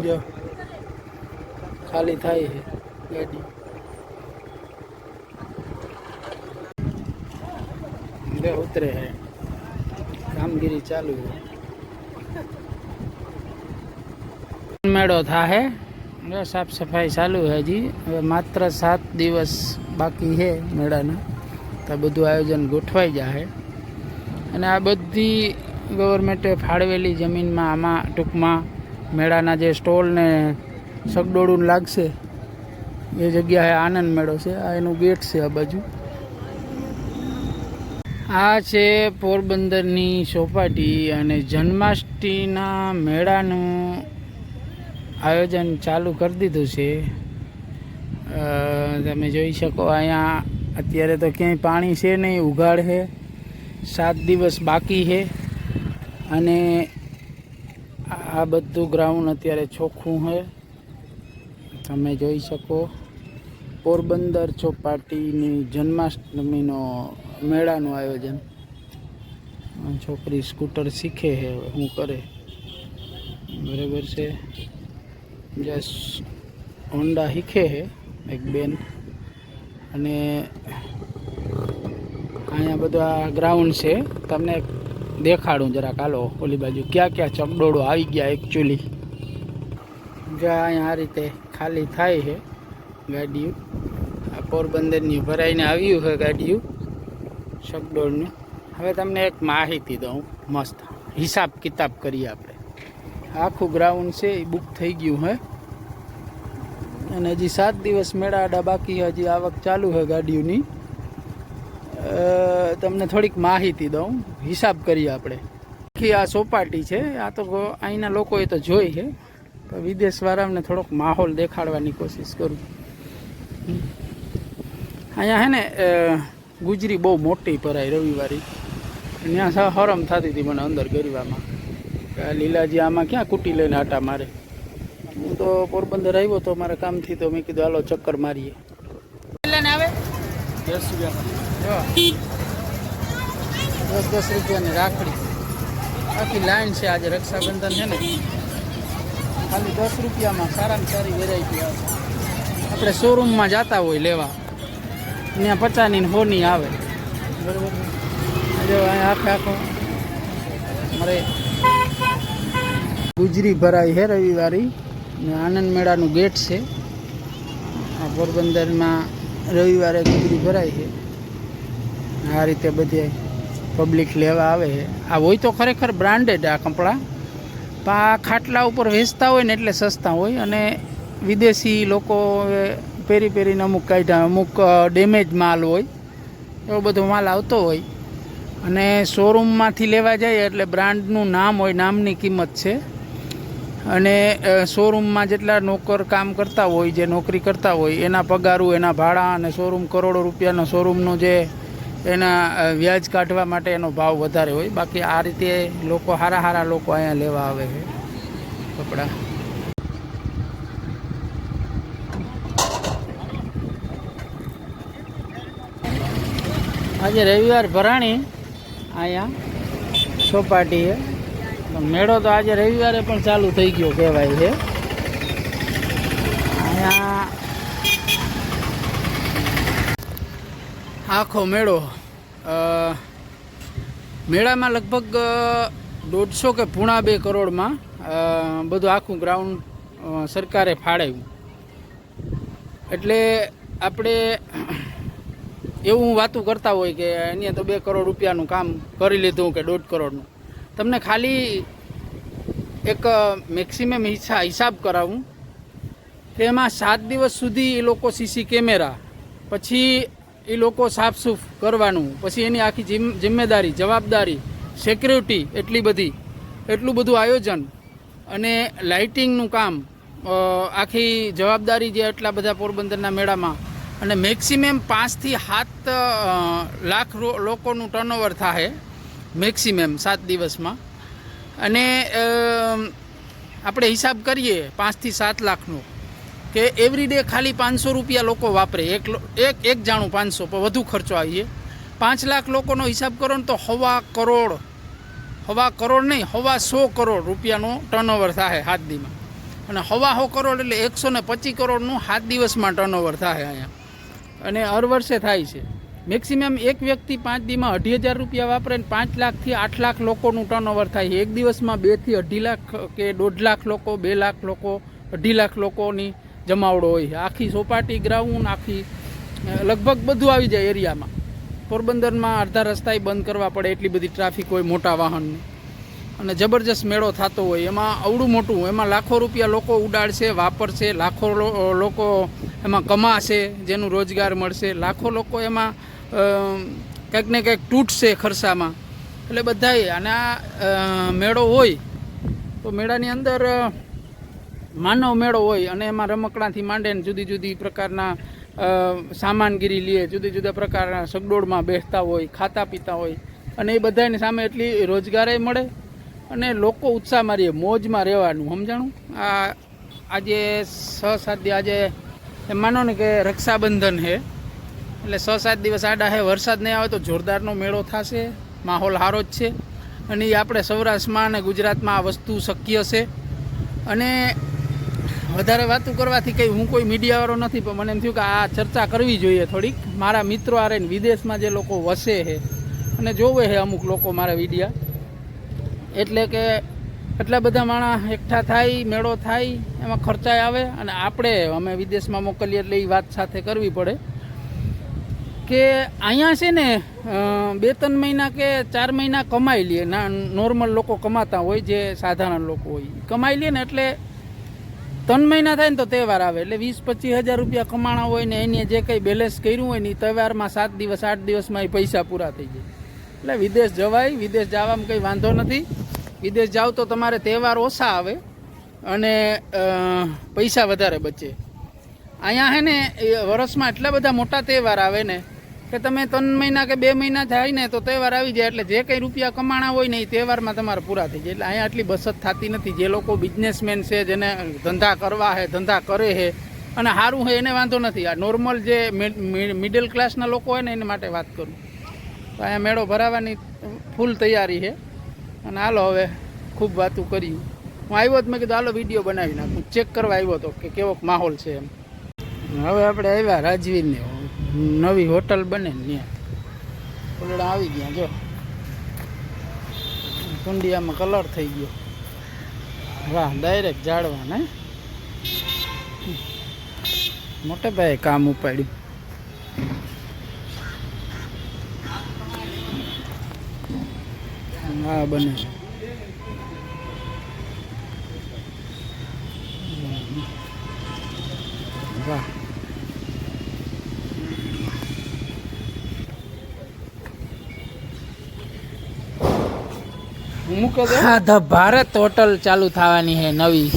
જો ખાલી થાય છે ગાડી. બે ઉતરે હે. કામગીરી ચાલુ હે મેળો થાહે. સાફ સફાઈ ચાલુ છે હજી. હવે માત્ર સાત દિવસ બાકી છે મેળાના. તો બધું આયોજન ગોઠવાઈ જાય અને આ બધી ગવર્મેન્ટે ફાળવેલી જમીનમાં આમાં ટૂંકમાં મેળાના જે સ્ટોલ ને સગડોળું લાગશે, એ જગ્યાએ આનંદ મેળો છે. આ એનું ગેટ છે આ બાજુ. આ છે પોરબંદરની ચોપાટી અને જન્માષ્ટમીના મેળાનું આયોજન ચાલુ કરી દીધું છે. તમે જોઈ શકો અહીંયા, અત્યારે તો ક્યાંય પાણી છે નહીં, ઉઘાડ છે. સાત દિવસ બાકી છે. અને આ બધું ગ્રાઉન્ડ અત્યારે ચોખ્ખું છે. તમે જોઈ શકો. પોરબંદર ચોપાટીની જન્માષ્ટમીનો મેળાનું આયોજન. છોકરી સ્કૂટર શીખે છે હું કરે? બરાબર છે. જસ હોન્ડા શીખે છે, એક બેન. અને અહીંયા બધા ગ્રાઉન્ડ છે. તમને દેખાડું જરાક. હાલો ઓલી બાજુ. ક્યાં ક્યાં ચકડોળો આવી ગયા એકચ્યુઅલી જ્યાં અહીંયા આ રીતે ખાલી થાય છે ગાડીઓ. આ પોરબંદરની ભરાઈને આવ્યું છે ગાડીઓ. ચકડોળનું હવે તમને એક માહિતી દઉં. મસ્ત. હિસાબ કિતાબ કરીએ આપણે. આખું ગ્રાઉન્ડ છે એ બુક થઈ ગયું હે અને હજી સાત દિવસ મેળા આડા બાકી છે, હજી આવક ચાલુ છે ગાડીઓની. અ, તમને થોડીક માહિતી દઉં. હિસાબ કરીએ આપણે. આખી આ સોપાટી છે આ તો અહીંના લોકોએ તો જોઈ છે. તો વિદેશવાળાને થોડોક માહોલ દેખાડવાની કોશિશ કરું. અહીંયા હે ને ગુજરી બહુ મોટી ભરાય રવિવારી. ત્યાં હરમ થતી હતી મને અંદર ગરીવામાં કે લીલાજી આમાં ક્યાં કૂટી લઈને આટા મારે? હું તો પોરબંદર આવ્યો તો મારા કામથી તો મેં કીધું હાલો ચક્કર મારીએ. આવે? જો. દસ દસ રૂપિયાની રાખડી. આખી લાઈન છે આજે રક્ષાબંધન છે ને. ખાલી દસ રૂપિયામાં સારામાં સારી વેરાયટી આવે. આપણે શોરૂમમાં જતા હોય લેવા. ત્યાં પચાની હોની આવે. બરોબર જો, અહીંયા આખે. મારે. ગુજરી ભરાઈ છે રવિવારી. ને આનંદ મેળાનું ગેટ છે. આ પોરબંદરમાં રવિવારે ગુજરી ભરાય છે. આ રીતે બધી પબ્લિક લેવા આવે. આ હોય તો ખરેખર બ્રાન્ડેડ આ કપડાં. પણ આ ખાટલા ઉપર વેચતા હોય ને એટલે સસ્તા હોય. અને વિદેશી લોકો પહેરી પહેરીને અમુક કાઢ્યા અમુક ડેમેજ માલ હોય, એવો બધો માલ આવતો હોય. અને શોરૂમમાંથી લેવા જાય એટલે બ્રાન્ડનું નામ હોય, નામની કિંમત છે. અને શોરૂમમાં જેટલા નોકર કામ કરતા હોય, જે નોકરી કરતા હોય, એના પગારું એના ભાડા અને શોરૂમ કરોડો રૂપિયાનો શોરૂમનો જે એના વ્યાજ કાઢવા માટે એનો ભાવ વધારે હોય. બાકી આ રીતે લોકો સારા સારા લોકો અહીંયા લેવા આવે છે કપડાં. આજે રવિવાર ભરાણી અહીંયા ચોપાટીએ મેળો તો આજે રવિવારે પણ ચાલુ થઈ ગયો કહેવાય છે. અહીંયા આખો મેળો મેળામાં લગભગ દોઢસો કે પૂણા બે કરોડમાં બધું આખું ગ્રાઉન્ડ સરકારે ફાળવ્યું. એટલે આપણે એવું વાતું કરતા હોય કે અહીંયા તો બે કરોડ રૂપિયાનું કામ કરી લીધું કે દોઢ કરોડનું. તમને ખાલી એક મેક્સિમમ હિસા, હિસાબ કરાવું. એમાં સાત દિવસ સુધી એ લોકો સીસી કેમેરા, પછી એ લોકો સાફસૂફ કરવાનું, પછી એની આખી જિમ્મેદારી, જવાબદારી સિક્યુરિટી એટલી બધી, એટલું બધું આયોજન અને લાઇટિંગનું કામ આખી જવાબદારી જે એટલા બધા પોરબંદરના મેળામાં અને મેક્સિમમ પાંચથી સાત લાખ લોકોનું ટર્નઓવર થાય મેક્સિમમ સાત દિવસમાં. અને આપણે હિસાબ કરીએ પાંચથી સાત લાખનો. કે એવરીડે ખાલી પાંચસો રૂપિયા લોકો વાપરે. એક એક એક જાણું પાંચસો વધુ ખર્ચો આવીએ પાંચ લાખ લોકોનો હિસાબ કરો ને તો હવા કરોડ. હવા કરોડ નહીં, હવા સો કરોડ રૂપિયાનો ટર્નઓવર થાય હાથ દીમાં. અને હવા સો કરોડ એટલે એકસો ને પચીસ કરોડનું હાથ દિવસમાં ટર્નઓવર થાય અહીંયા. અને હર વર્ષે થાય છે. મેક્સિમમ એક વ્યક્તિ પાંચ દીમાં અઢી હજાર રૂપિયા વાપરે ને પાંચ લાખથી આઠ લાખ લોકોનું ટર્નઓવર થાય. એક દિવસમાં બેથી અઢી લાખ કે દોઢ લાખ લોકો, બે લાખ લોકો, અઢી લાખ લોકોની જમાવડો હોય. આખી સોપાટી ગ્રાઉન્ડ આખી લગભગ બધું આવી જાય એરિયામાં. પોરબંદરમાં અડધા રસ્તાય બંધ કરવા પડે એટલી બધી ટ્રાફિક હોય મોટા વાહનની. અને જબરજસ્ત મેળો થતો હોય. એમાં અવડું મોટું. એમાં લાખો રૂપિયા લોકો ઉડાડશે, વાપરશે, લાખો લોકો એમાં કમાશે, જેનું રોજગાર મળશે. લાખો લોકો એમાં કંઈક ને કંઈક તૂટશે ખર્ચામાં. એટલે બધાએ. અને આ મેળો હોય, તો મેળાની અંદર માનવ મેળો હોય અને એમાં રમકડાંથી માંડેને જુદી જુદી પ્રકારના સામાનગીરી લે, જુદી જુદા પ્રકારના સગડોળમાં બેસતા હોય, ખાતા પીતા હોય, અને એ બધાની સામે એટલી રોજગારે મળે અને લોકો ઉત્સાહ મારીએ મોજમાં રહેવાનું, સમજાણું? આ, આજે છ સાત દિવસ, આજે માનો ને કે રક્ષાબંધન છે એટલે છ સાત દિવસ આડા હે, વરસાદ નહીં આવે તો જોરદારનો મેળો થશે, માહોલ સારો જ છે, અને એ આપણે સૌરાષ્ટ્રમાં અને ગુજરાતમાં આ વસ્તુ શક્ય છે, અને વધારે વાતો કરવાથી કંઈ હું કોઈ મીડિયાવાળો નથી, પણ મને એમ થયું કે આ ચર્ચા કરવી જોઈએ થોડીક. મારા મિત્રો આ ને વિદેશમાં જે લોકો વસે છે અને જોવે છે અમુક લોકો મારા વિડીયા. એટલે કે એટલા બધા માણસ એકઠા થાય, મેળો થાય, એમાં ખર્ચાય આવે અને આપણે અમે વિદેશમાં મોકલીએ એટલે એ વાત સાથે કરવી પડે. કે અહીંયા છે ને બે ત્રણ મહિના કે ચાર મહિના કમાઈ લઈએ ના, નોર્મલ લોકો કમાતા હોય, જે સાધારણ લોકો હોય. કમાઈ લઈએ ને એટલે ત્રણ મહિના થાય ને તો તહેવાર આવે. એટલે વીસ પચીસ હજાર રૂપિયા કમાણા હોય ને એની જે કંઈ બેલેન્સ કર્યું હોય ને એ તહેવારમાં સાત દિવસ, આઠ દિવસમાં એ પૈસા પૂરા થઈ જાય. એટલે વિદેશ જવાય, વિદેશ જવામાં કંઈ વાંધો નથી. વિદેશ જાઓ તો તમારે તહેવાર ઓછા આવે અને પૈસા વધારે બચે. અહીંયા હે ને વર્ષમાં એટલા બધા મોટા તહેવાર આવે ને કે તમે ત્રણ મહિના કે બે મહિના થાય ને તો તહેવાર આવી જાય એટલે જે કંઈ રૂપિયા કમાણા હોય ને એ તહેવારમાં તમારે પૂરા થઈ જાય. એટલે અહીંયા આટલી બચત થતી નથી. જે લોકો બિઝનેસમેન છે, જેને ધંધા કરવા છે ધંધા કરે છે અને સારું છે એને વાંધો નથી. આ નોર્મલ જે મિડલ ક્લાસના લોકો હોય ને, એના માટે વાત કરું. તો અહીંયા મેળો ભરાવાની ફૂલ તૈયારી છે અને હાલો હવે ખૂબ વાતું કર્યું. હું આવ્યો તો મેં કીધું, હાલો વીડિયો બનાવી નાખું. ચેક કરવા આવ્યો હતો કે કેવો માહોલ છે એમ. હવે આપણે આવ્યા રાજવીરને. નવી હોટલ બને ત્યાં. ફૂલડા આવી ગયા, જો. કુંડિયામાં કલર થઈ ગયો. વાહ ડાયરેક્ટ જાળવા ને મોટે ભાઈ કામ ઉપાડ્યું. હા બને વાહ. હા ધ ભારત હોટલ ચાલુ થવાની છે નવી.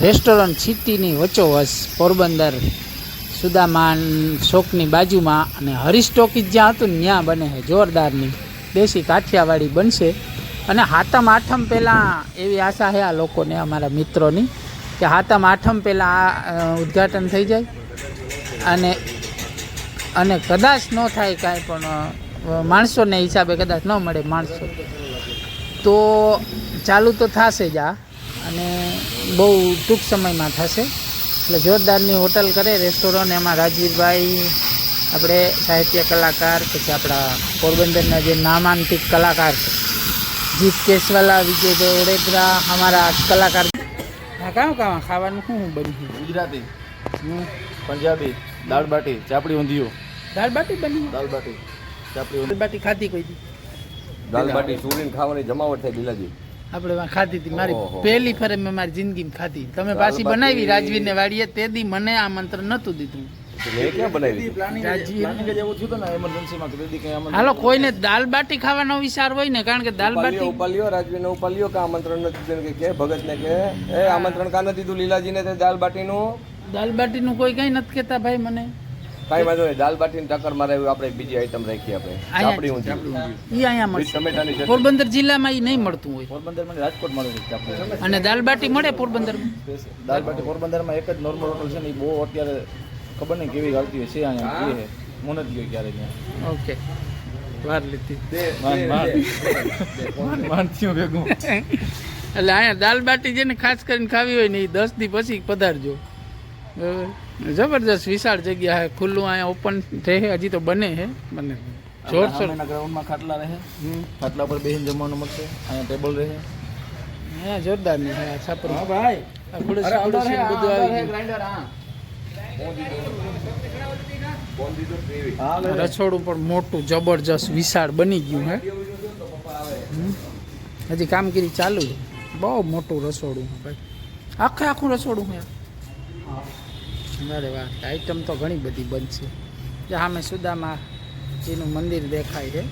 રેસ્ટોરન્ટ સિટીની વચ્ચોવચ પોરબંદર, સુદામાન, શોકની બાજુમાં અને હરીશ ટોકીજ જ્યાં હતું ત્યાં બને છે, જોરદારની. દેશી કાઠિયાવાડી બનશે. અને હાતમ આઠમ પહેલાં એવી આશા છે આ લોકોને, અમારા મિત્રોની, કે હાતમ આઠમ પહેલાં આ ઉદ્ઘાટન થઈ જાય. અને અને કદાચ ન થાય કાંઈ પણ માણસોને હિસાબે કદાચ ન મળે માણસો. તો ચાલુ તો થશે જ આ. અને બહુ ટૂંક સમયમાં થશે. એટલે જોરદારની હોટલ કરે રેસ્ટોરન્ટ એમાં રાજીવભાઈ આપણે સાહિત્ય કલાકાર પછી આપણા પોરબંદરના જે નામાંકિત કલાકાર છે. જીત કેસવાલા વિજયભાઈ ઓડેદરા અમારા કલાકાર. હા કામ કામ ખાવાનું શું બન્યું? ગુજરાતી. હમ. પંજાબી દાળ બાટી ચાપડી ઊંધિયું. દાળ બાટી બની? દાળ બાટી ચાપડી દાળ બાટી ખાધી કોઈ દાલ બાટી સુરીને ખાવાની જમાવટ થાય લીલાજી. આપણે ખાધી હતી મારી પહેલી ફરે મેં મારી જિંદગીમાં ખાધી. તમે પાછી બનાવી રાજવીરને વાડીએ તે દી મને આમંત્રણ નહોતું દીધું. હાલો કોઈને દાલ બાટી ખાવાનો વિચાર હોય ને કારણ કે દાલ બાટી ઉપાલ્યો રાજવીને ઉપાલ્યો કે આમંત્રણ નથી દીધું? કે કે ભગતને કે એ આમંત્રણ કા નથી દીધું લીલાજીને તે દાલ બાટીનું? દાલ બાટીનું કોઈ કઈ નથી કહેતા ભાઈ મને. કાંઈ વાંધો નહીં દાલ બાટી ટક્કર મારે એવું આપણે બીજી આઈટમ રાખી આપણે. ચાપડી ઊંધી. એ અહીંયા મળશે. ટમેટાની ચટણી. પોરબંદર જિલ્લામાં એ નહીં મળતું હોય. પોરબંદરમાં રાજકોટ મળે છે ચાપડી? અને દાલ બાટી મળે પોરબંદરમાં? દાળ બાટી પોરબંદરમાં એક જ નોર્મલ હોટલ છે ને એ બહુ અત્યારે ખબર નહીં કેવી હાલતી હોય છે અહીંયા કે છે હું. નથી ગયો ક્યારે ત્યાં. ઓકે. વાર લીધી. એટલે અહીંયા દાલ બાટી જેને ખાસ કરીને ખાવી હોય ને એ દસ દી પછી પધારજો. બરાબર જબરદસ્ત વિશાળ જગ્યા છે ખુલ્લું અહીંયા ઓપન છે હજી તો બને છે બને. જોરશોર. સામેના ગ્રાઉન્ડમાં ખાટલા રહે. હમ. ખાટલા પર બેસીને જમવાનું મળશે. અહીંયા ટેબલ રહે. અહીંયા જોરદારની છે આ છાપરું. ભાઈ. આ ખુડસી ખુડસી ને બધું આવી ગયું. ગ્રાઇન્ડર હા. ફોન દીધો ટીવી હા લે. રસોડું પણ મોટું જબરજસ્ત વિશાળ બની ગયું હે. હમ. હજી કામગીરી ચાલુ છે. બહુ મોટું રસોડું છે ભાઈ. આખે આખું રસોડું છે અરે વાહ આઈટમ તો ઘણી બધી બનશે. જે સામે સુદામા જીનું મંદિર દેખાય છે.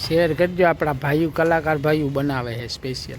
શેર કરજો, આપણા ભાઈઓ, કલાકાર ભાઈઓ બનાવે છે સ્પેશિયલ